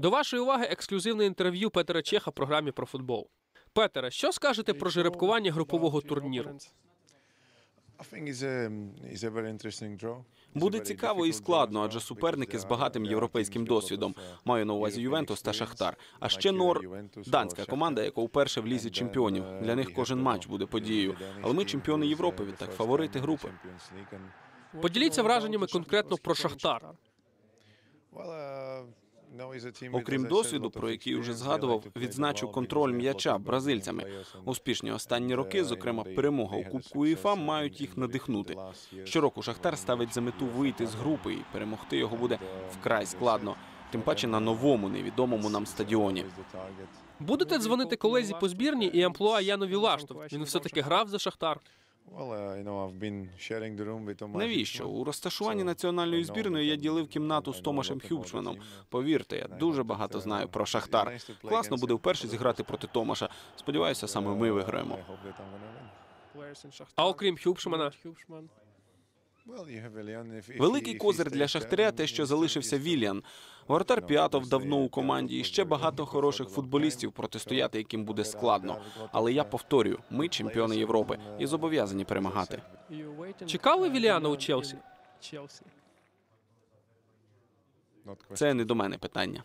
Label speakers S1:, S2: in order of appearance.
S1: До вашої уваги ексклюзивне інтерв'ю Петера Чеха в програмі про футбол. Петере, що скажете про жеребкування групового турніру?
S2: Буде цікаво і складно, адже суперники з багатим європейським досвідом. Маю на увазі Ювентус та Шахтар. А ще Нор данська команда, яка вперше в лізі чемпіонів. Для них кожен матч буде подією. Але ми чемпіони Європи, відтак фаворити групи.
S1: Поділіться враженнями конкретно про Шахтар.
S2: Окрім досвіду, про який вже згадував, відзначу контроль м'яча бразильцями. Успішні останні роки, зокрема перемога у Кубку УЄФА, мають їх надихнути. Щороку Шахтар ставить за мету вийти з групи, і перемогти його буде вкрай складно. Тим паче на новому невідомому нам стадіоні.
S1: Будете дзвонити колезі по збірні і амплуа Янові Лаштов. Він все таки грав за Шахтар.
S2: Навіщо у розташуванні національної збірної я ділив кімнату з Томашем Хюбшманом. Повірте, я дуже багато знаю про Шахтар. Класно буде вперше зіграти проти Томаша. Сподіваюся, саме ми виграємо.
S1: А окрім Хюбшмана,
S2: Великий козир для Шахтаря те, що залишився Вільян. Воротар Піатов давно у команді і ще багато хороших футболістів, протистояти яким буде складно. Але я повторюю, ми чемпіони Європи і зобов'язані перемагати.
S1: чекали Віліана у Челсі?
S2: Це не до мене питання.